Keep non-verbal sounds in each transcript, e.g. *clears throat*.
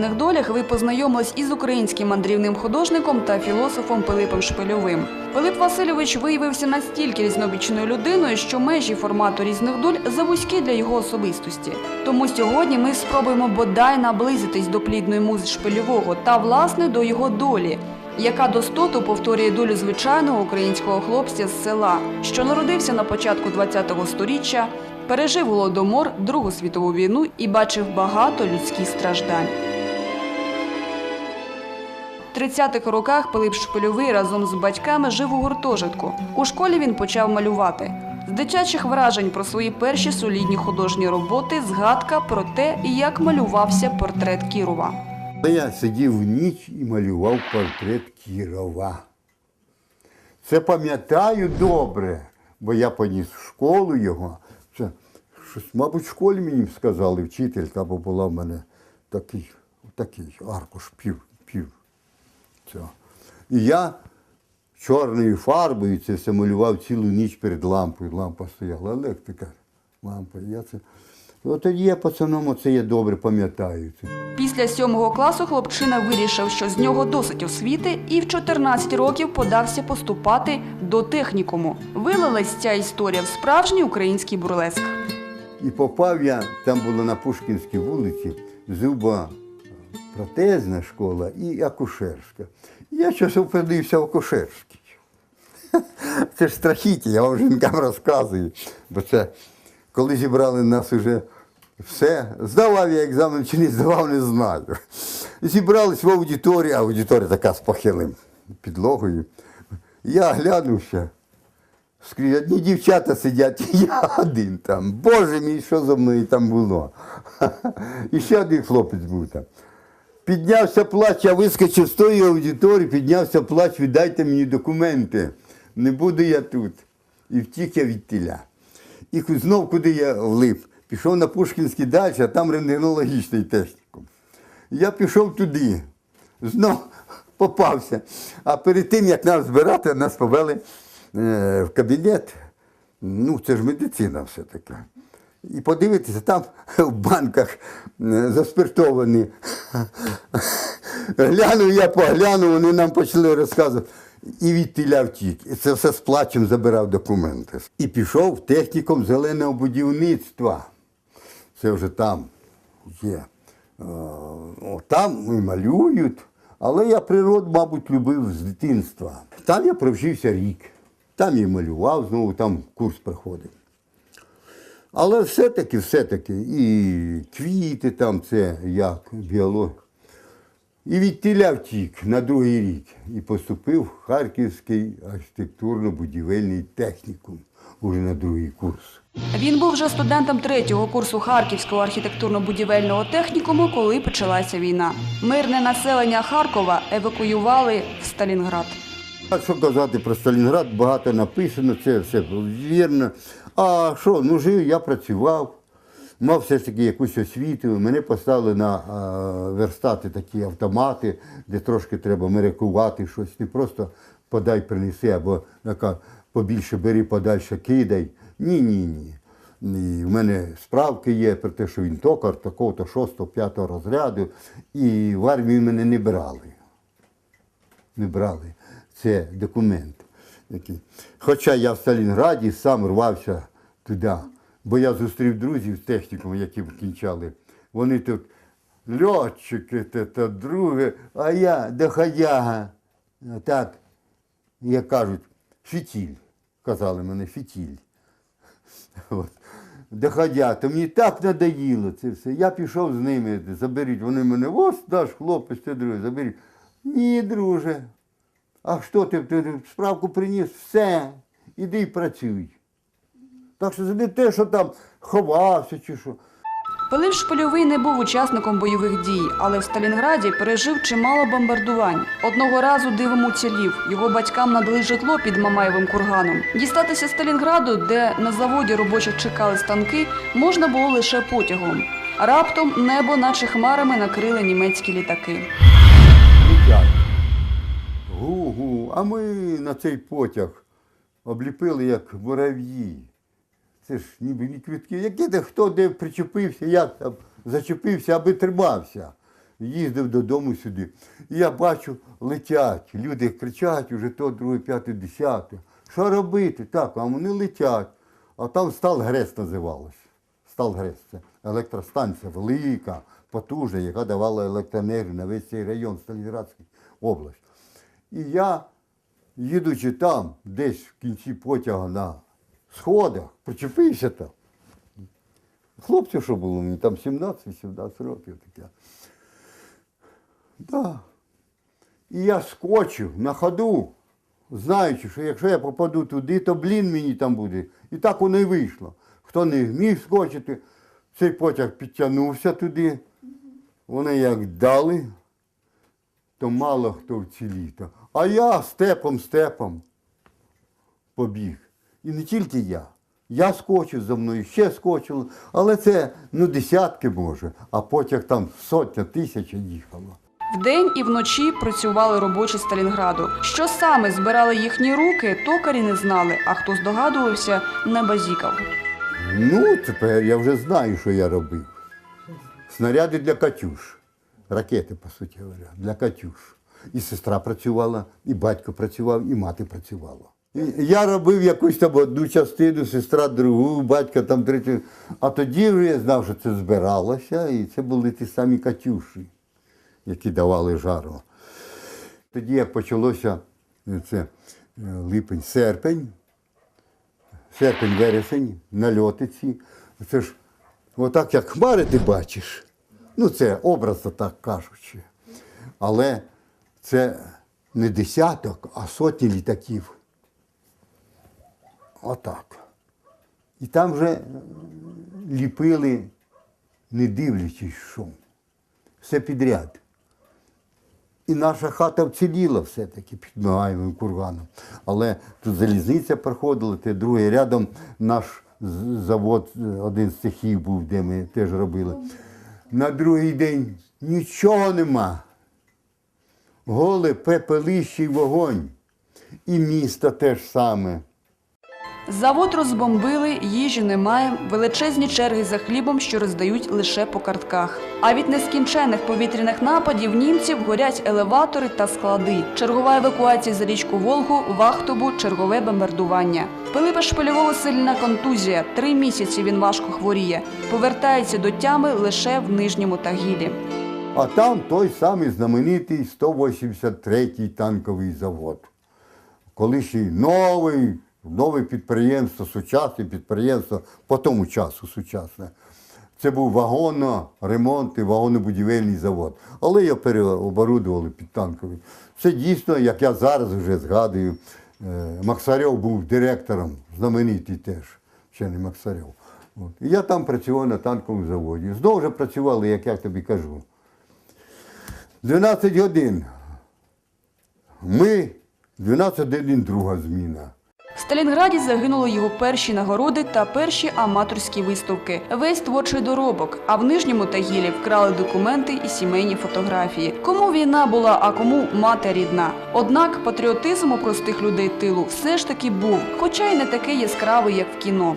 різних долях ви познайомились із українським мандрівним художником та філософом Пилипом Шпильовим. Пилип Васильович виявився настільки різнобічною людиною, що межі формату різних доль завузькі для його особистості. Тому сьогодні ми спробуємо бодай наблизитись до плідної музи Шпильового та власне до його долі. Яка достоту повторює долю звичайного українського хлопця з села, що народився на початку ХХ століття, пережив голодомор, Другу світову війну і бачив багато людських страждань. В 30-х роках Пилип Шпильовий разом з батьками жив у гуртожитку. У школі він почав малювати. З дитячих вражень про свої перші солідні художні роботи згадка про те, як малювався портрет Кірова. Я сидів в ніч і малював портрет Кірова. Це пам'ятаю добре, бо я поніс в школу його. Це щось, мабуть, в школі мені сказали, вчителька, бо була в мене такий, такий аркуш пів, пів. Цього. І я чорною фарбою це все малював цілу ніч перед лампою. Лампа стояла, електрика, лампа. Я це... От тоді я пацаном це я добре пам'ятаю. Після сьомого класу хлопчина вирішив, що з нього досить освіти, і в 14 років подався поступати до технікуму. Вилилась ця історія в справжній український бурлеск. І попав я, там було на Пушкінській вулиці, зуба протезна школа і акушерська. Я щось опинився в акушерській. *laughs* Це ж страхіття, я вам жінкам розказую. Бо це коли зібрали нас уже все, здавав я екзамен чи не здавав, не знаю. Зібрались в аудиторії, а аудиторія така з похилим підлогою. Я глянувся. Скрізь одні дівчата сидять, *laughs* я один там. Боже мій, що за мною там було. *laughs* І ще один хлопець був там. Піднявся плач, я вискочив з тої аудиторії, піднявся плач, віддайте мені документи. Не буду я тут. І втік я від тіля. І знов куди я влип. Пішов на Пушкінський далі, а там рентгенологічний технікум. Я пішов туди, знов *laughs* попався. А перед тим, як нас збирати, нас повели е, в кабінет. Ну, це ж медицина все-таки. І подивитися, там *laughs* в банках е, заспиртовані. Глянув я, поглянув, вони нам почали розказувати. І від тіля втік. І це все з плачем забирав документи. І пішов в технікум зеленого будівництва. Це вже там є. Е, о, Там і малюють. Але я природу, мабуть, любив з дитинства. Там я провчився рік. Там я малював, знову там курс проходив. Але все-таки, все-таки, і квіти там, це як біологія. І від тіля втік на другий рік і поступив в Харківський архітектурно-будівельний технікум уже на другий курс. Він був вже студентом третього курсу Харківського архітектурно-будівельного технікуму, коли почалася війна. Мирне населення Харкова евакуювали в Сталінград. А що казати про Сталінград, багато написано, це все вірно. А що, ну жив, я працював, мав все ж таки якусь освіту. Мене поставили на верстати такі автомати, де трошки треба мерикувати щось. Не просто подай, принеси, або яка побільше бери, подальше кидай. Ні, ні, ні. І в мене справки є про те, що він токар такого-то 6-5 розряду, і в армію мене не брали не брали. Це документ. Хоча я в Сталінграді сам рвався туди, бо я зустрів друзів з технікуму, які кінчали. Вони тут льотчики, то друге, а я доходяга. Так, як кажуть, фітіль. Казали мене фітіль. От. Доходя, то мені так надоїло це все. Я пішов з ними, заберіть. Вони мене, ось наш хлопець, це друге, заберіть. Ні, друже. А що ти, ти справку приніс? Все, іди і працюй. Так що це не те, що там ховався чи що. Пилип Шпильовий не був учасником бойових дій, але в Сталінграді пережив чимало бомбардувань. Одного разу дивом уцілів. Його батькам надали житло під Мамаєвим курганом. Дістатися з Сталінграду, де на заводі робочих чекали станки, можна було лише потягом. Раптом небо, наче хмарами, накрили німецькі літаки. Гу-гу. А ми на цей потяг обліпили як мурав'ї. Це ж ніби не квитки. Які де хто де причепився, як там зачепився, аби тримався. їздив додому сюди. І я бачу, летять. Люди кричать уже то, друге, п'яте, десяте. Що робити? Так, а вони летять. А там Сталгрес називалось. Сталгрес це електростанція велика, потужна, яка давала електроенергію на весь цей район Сталінградський область. І я, їдучи там, десь в кінці потяга на сходах, причепився там. Хлопців, що було мені, там 17-18 років таке. Да. І я скочив на ходу, знаючи, що якщо я попаду туди, то блін мені там буде. І так воно і вийшло. Хто не міг скочити, цей потяг підтягнувся туди. Вони як дали, то мало хто вціліто. А я степом степом побіг. І не тільки я. Я скочив за мною, ще скочило, але це ну десятки може, а потяг там сотня, тисяча їхало. Вдень і вночі працювали робочі Сталінграду. Що саме збирали їхні руки, токарі не знали, а хто здогадувався, не базікав. Ну, тепер я вже знаю, що я робив. Снаряди для Катюш. Ракети, по суті говоря, для Катюш. І сестра працювала, і батько працював, і мати працювала. Я робив якусь там одну частину, сестра другу, батько там третю. А тоді вже я знав, що це збиралося, і це були ті самі Катюші, які давали жару. Тоді як почалося е, це е, липень, серпень, серпень, вересень, нальоти ці. Це ж отак, як хмари ти бачиш. Ну, це образно так кажучи. Але це не десяток, а сотні літаків. Отак. І там вже ліпили, не дивлячись, що. Все підряд. І наша хата вціліла все-таки під Мигаєвим курганом. Але тут залізниця проходила, те другий рядом наш завод, один з цехів був, де ми теж робили. На другий день нічого нема. Голе пепелище й вогонь. І місто теж саме. Завод розбомбили, їжі немає, величезні черги за хлібом, що роздають лише по картках. А від нескінчених повітряних нападів німців горять елеватори та склади. Чергова евакуація за річку Волгу, Вахтобу, чергове бомбардування. Пилипа Шпильового сильна контузія. Три місяці він важко хворіє. Повертається до тями лише в нижньому Тагілі. А там той самий знаменитий 183-й танковий завод. Колишній новий, нове підприємство, сучасне підприємство, по тому часу сучасне. Це був вагонно-ремонтний, вагонно-будівельний завод. Але його переоборудували під танковий. Це дійсно, як я зараз вже згадую, е, Максарьов був директором, знаменитий теж, ще не Максарьов. І я там працював на танковому заводі. Знову ж працювали, як я тобі кажу. 12 годин. Ми 12 годин друга зміна. Сталінграді загинули його перші нагороди та перші аматорські виставки. Весь творчий доробок. А в нижньому Тагілі вкрали документи і сімейні фотографії. Кому війна була, а кому мати рідна. Однак патріотизм у простих людей тилу все ж таки був, хоча й не такий яскравий, як в кіно.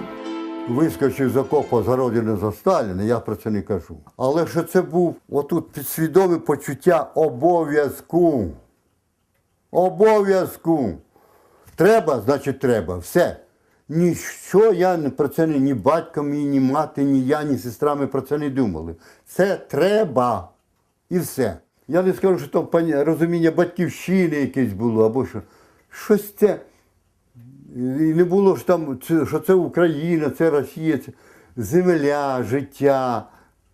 Вискочив з окопа за родину за Сталіна, я про це не кажу. Але що це був отут підсвідоме почуття обов'язку. Обов'язку. Треба, значить треба. Все. Ніщо я про це не ні батько мій, ні мати, ні я, ні сестра ми про це не думали. Це треба. І все. Я не скажу, що там розуміння батьківщини якесь було, або що. Щось це. І не було ж там, що це Україна, це Росія, це земля, життя,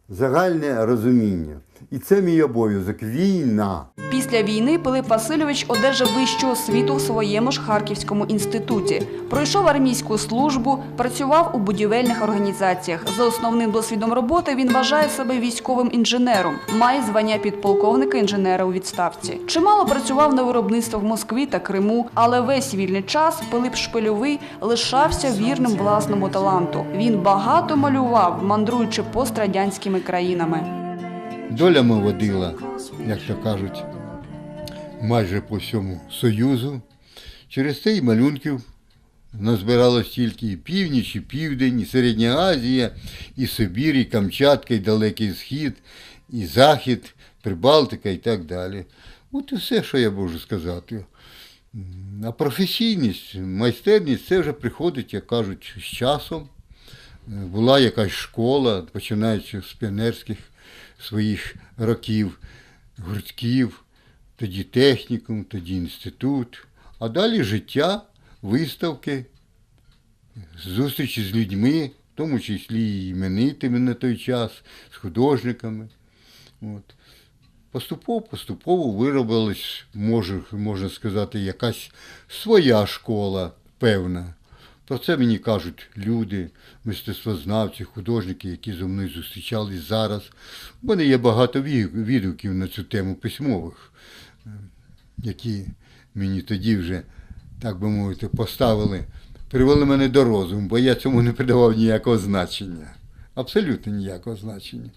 загальне розуміння. І це мій обов'язок. Війна. Після війни Пилип Васильович одержав вищу освіту в своєму ж Харківському інституті. Пройшов армійську службу, працював у будівельних організаціях. За основним досвідом роботи він вважає себе військовим інженером, має звання підполковника інженера у відставці. Чимало працював на виробництвах в Москві та Криму, але весь вільний час Пилип Шпильовий лишався вірним власному таланту. Він багато малював, мандруючи пострадянськими країнами. Доля ми водила, як то кажуть, майже по всьому Союзу. Через це і малюнків назбиралось тільки і північ, і південь, і Середня Азія, і Сибір, і Камчатка, і Далекий Схід, і Захід, Прибалтика і так далі. От і все, що я можу сказати. А професійність, майстерність це вже приходить, як кажуть, з часом. Була якась школа, починаючи з піонерських своїх років, гуртків, тоді технікум, тоді інститут. А далі життя, виставки, зустрічі з людьми, в тому числі і іменитими на той час, з художниками. От. Поступово, поступово виробилась, можна сказати, якась своя школа певна. Про це мені кажуть люди, мистецтвознавці, художники, які зі мною зустрічались зараз. У мене є багато відгуків на цю тему письмових, е, які мені тоді вже, так би мовити, поставили, привели мене до розуму, бо я цьому не придавав ніякого значення. Абсолютно ніякого значення.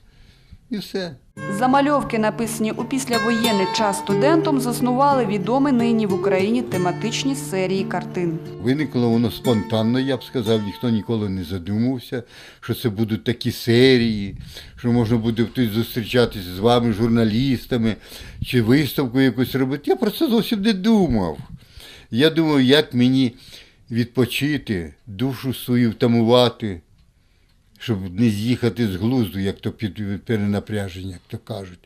І все. Замальовки, написані у післявоєнний час студентом, заснували відомі нині в Україні тематичні серії картин. Виникло воно спонтанно, я б сказав, ніхто ніколи не задумувався, що це будуть такі серії, що можна буде тут зустрічатися з вами, журналістами, чи виставку якусь робити. Я про це зовсім не думав. Я думав, як мені відпочити, душу свою втамувати, щоб не з'їхати з глузду, як то під перенапряження, як то кажуть.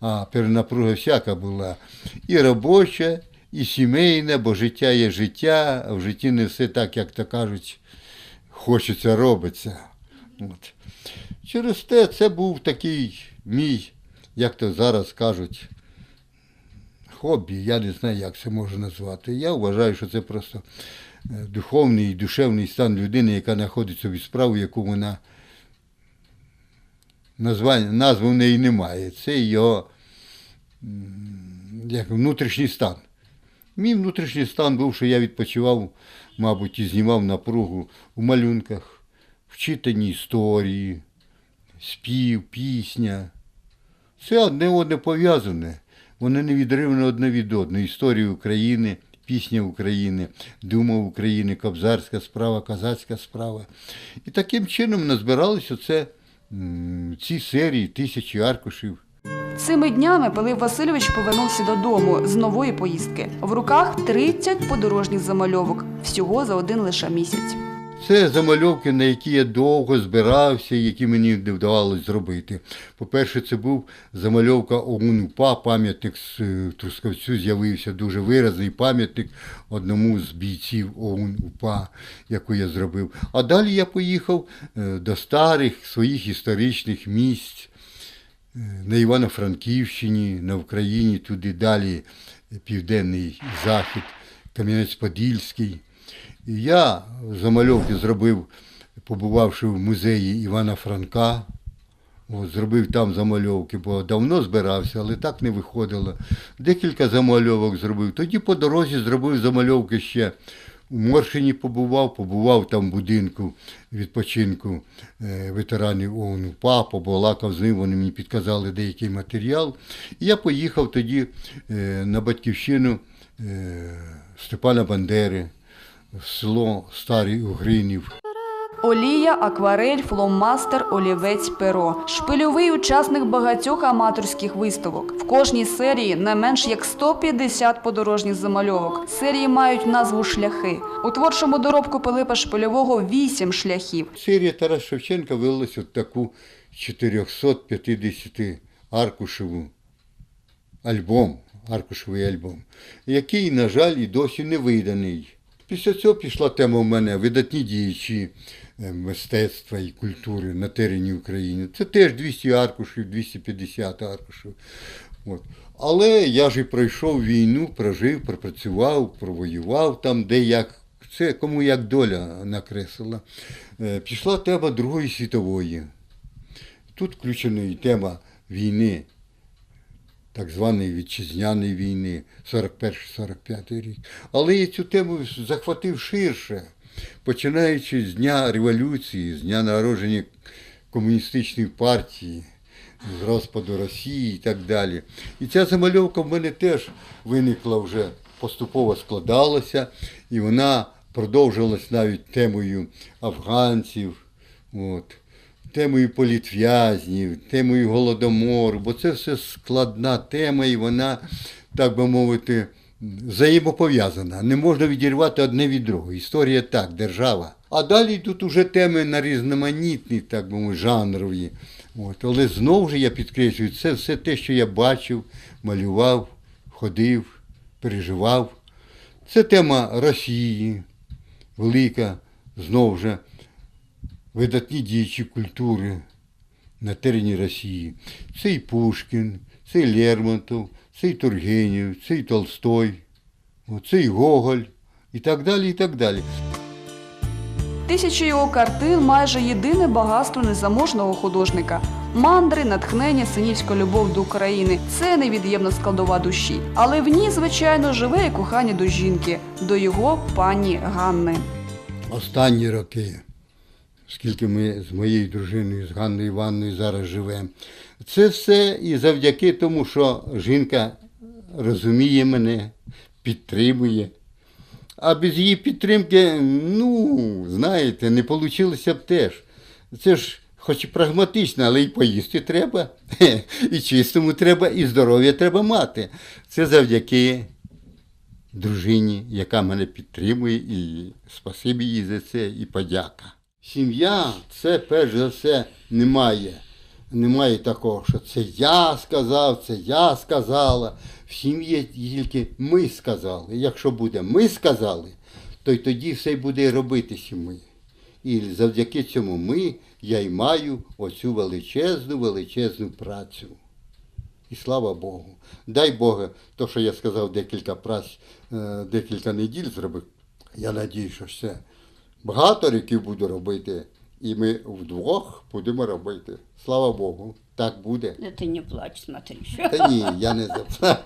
А перенапруга всяка була. І робоча, і сімейна, бо життя є життя, а в житті не все так, як то кажуть, хочеться робиться. От. Через те це був такий мій, як то зараз кажуть, хобі, я не знаю, як це можна назвати. Я вважаю, що це просто е, духовний і душевний стан людини, яка знаходить собі справу, яку вона названня, назви в неї немає. Це його як, внутрішній стан. Мій внутрішній стан був, що я відпочивав, мабуть, і знімав напругу в малюнках, в читанні історії, спів, пісня. Це одне одне пов'язане. Воно невідривно одне від одного. Історія України, пісня України, дума України, кобзарська справа, казацька справа. І таким чином назбиралися це, ці серії, тисячі аркушів. Цими днями Пилип Васильович повернувся додому з нової поїздки. В руках 30 подорожніх замальовок, всього за один лише місяць. Це замальовки, на які я довго збирався, які мені не вдавалося зробити. По-перше, це був замальовка ОУН-УПА, пам'ятник е, Трускавцю з'явився дуже виразний пам'ятник одному з бійців ОУН-УПА, яку я зробив. А далі я поїхав е, до старих своїх історичних місць е, на Івано-Франківщині, на Україні, туди далі Південний Захід, Кам'янець-Подільський. Я замальовки зробив, побувавши в музеї Івана Франка. От, зробив там замальовки, бо давно збирався, але так не виходило. Декілька замальовок зробив. Тоді по дорозі зробив замальовки ще. У Моршині побував, побував там в будинку відпочинку е, ветеранів ООН УПА, побалакав з ним, вони мені підказали деякий матеріал. І я поїхав тоді е, на батьківщину е, Степана Бандери, село Старий Угринів. Олія, акварель, фломастер, олівець, перо. Шпильовий учасник багатьох аматорських виставок. В кожній серії не менш як 150 подорожніх замальовок. Серії мають назву шляхи. У творчому доробку Пилипа Шпильового 8 шляхів. Серія Тарас Шевченка вилилась от таку 450 аркушеву альбом, аркушевий альбом, який, на жаль, і досі не виданий. Після цього пішла тема в мене видатні діячі е, мистецтва і культури на терені України. Це теж 200 аркушів, 250 аркушів. От. Але я ж і пройшов війну, прожив, пропрацював, провоював там, де як. Це кому як доля накреслила. Е, Пішла тема Другої світової. Тут включена і тема війни, так званої вітчизняної війни, 41-45 рік. Але я цю тему захватив ширше, починаючи з дня революції, з дня народження комуністичної партії, з розпаду Росії і так далі. І ця замальовка в мене теж виникла вже поступово складалася, і вона продовжилась навіть темою афганців, от, темою політв'язнів, темою голодомору, бо це все складна тема, і вона, так би мовити, взаємопов'язана. Не можна відірвати одне від другого. Історія так, держава. А далі йдуть уже теми на різноманітні, так би мовити, жанрові. От. Але знову ж я підкреслюю, це все те, що я бачив, малював, ходив, переживав. Це тема Росії, велика, знову ж видатні діячі культури на терені Росії. Це і Пушкін, це і Лермонтов, це і Тургенєв, це і Толстой, о, це і Гоголь, і так далі, і так далі. Тисячі його картин майже єдине багатство незаможного художника. Мандри, натхнення, синівська любов до України це невід'ємна складова душі. Але в ній, звичайно, живе і кохання до жінки, до його пані Ганни. Останні роки, скільки ми з моєю дружиною, з Ганною Івановною зараз живемо, це все і завдяки тому, що жінка розуміє мене, підтримує. А без її підтримки, ну, знаєте, не вийшло б теж. Це ж хоч і прагматично, але й поїсти треба, і чистому треба, і здоров'я треба мати. Це завдяки дружині, яка мене підтримує, і спасибі їй за це, і подяка. Сім'я це перш за все немає. Немає такого, що це я сказав, це я сказала. В сім'ї тільки ми сказали. Якщо буде ми сказали, то й тоді все буде робитися ми. І завдяки цьому ми, я й маю оцю величезну, величезну працю. І слава Богу. Дай Боже, то, що я сказав декілька праць, е, декілька неділь зробив, я надію, що ще багато років буду робити, і ми вдвох будемо робити. Слава Богу, так буде. Да ты не плачь, смотри. Что? Та ні, я не заплачу.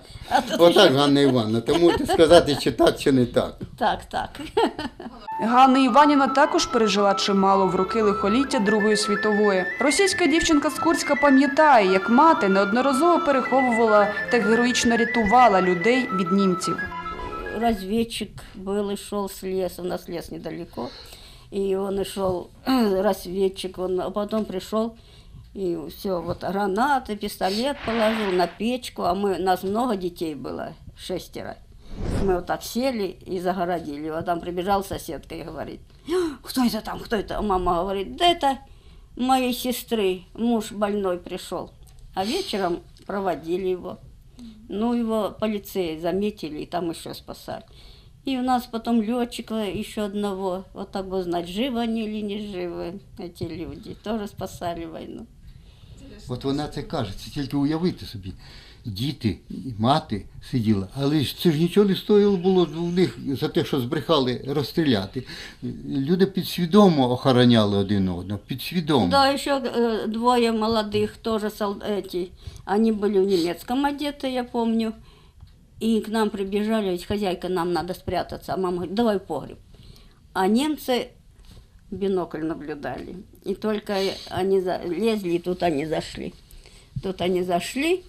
*laughs* Отак, Ганна Івановна, можете сказати, чи так, чи не так. Так, так. *laughs* Ганна Іванівна також пережила чимало в роки лихоліття Другої світової. Російська дівчинка з Курська пам'ятає, як мати неодноразово переховувала та героїчно рятувала людей від німців. Разведчик был и шел с леса, у нас лес недалеко. И он и шел, *clears throat* разведчик, он, а потом пришел, и все, вот гранаты, пистолет положил на печку, а мы, нас много детей было, шестеро. Мы вот так сели и загородили. Вот там прибежал соседка и говорит, «А, кто это там, кто это? А Мама говорит, да это моей сестры, муж больной пришел. А вечером проводили его. Ну, его полицеи заметили и там еще спасали. И у нас потом летчика еще одного, вот так бы знать, живы они или не живы, эти люди, тоже спасали войну. От вона це каже, це тільки уявити собі. Діти і мати сиділа, але ж це ж нічого не стоїло було в них за те, що збрехали розстріляти. Люди підсвідомо охороняли один одного, підсвідомо. Да, еще э, двое молодых, тоже сол- эти, они были в немецком одеты, я помню. И к нам прибежали, ведь хозяйка, нам надо спрятаться. А мама говорит, давай в погреб. А немцы бинокль наблюдали. И только они за- лезли, и тут они зашли. Тут они зашли,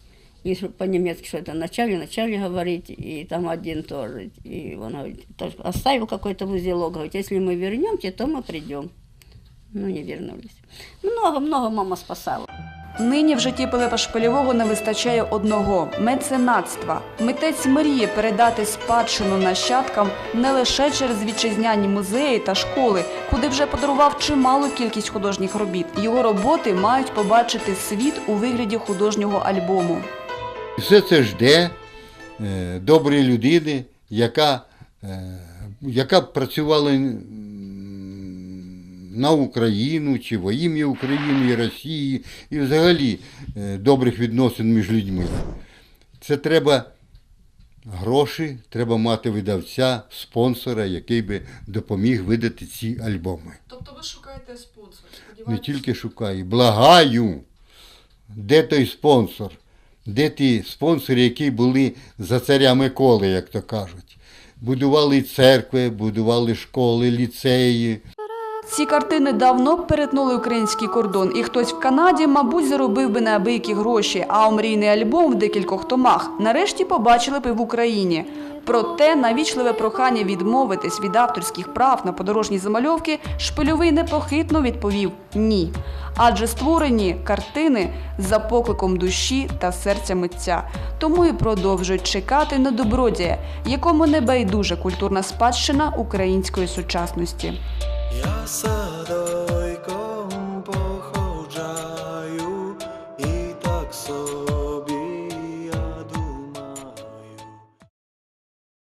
и по-немецки что-то начали, начали говорить, и там один тоже. И он говорит, «Так, оставил какой-то узелок, говорит, если мы вернемся, то мы придем. Ну, не вернулись. Много-много мама спасала. Нині в житті Пилипа Шпильового не вистачає одного меценатства. Митець мріє передати спадщину нащадкам не лише через вітчизняні музеї та школи, куди вже подарував чималу кількість художніх робіт. Його роботи мають побачити світ у вигляді художнього альбому. Все це жде е, доброї людини, яка, е, яка б працювала на Україну чи во ім'я України і Росії, і взагалі е, добрих відносин між людьми. Це треба гроші, треба мати видавця, спонсора, який би допоміг видати ці альбоми. Тобто ви шукаєте спонсора? Не тільки шукаю, благаю. Де той спонсор? Де ті спонсори, які були за царя Миколи, як то кажуть? Будували церкви, будували школи, ліцеї. Ці картини давно б перетнули український кордон, і хтось в Канаді, мабуть, заробив би неабиякі гроші. А омрійний альбом в декількох томах нарешті побачили б і в Україні. Проте навічливе прохання відмовитись від авторських прав на подорожні замальовки Шпильовий непохитно відповів ні. Адже створені картини за покликом душі та серця митця. Тому і продовжують чекати на добродія, якому не байдужа культурна спадщина української сучасності. Yasa đời có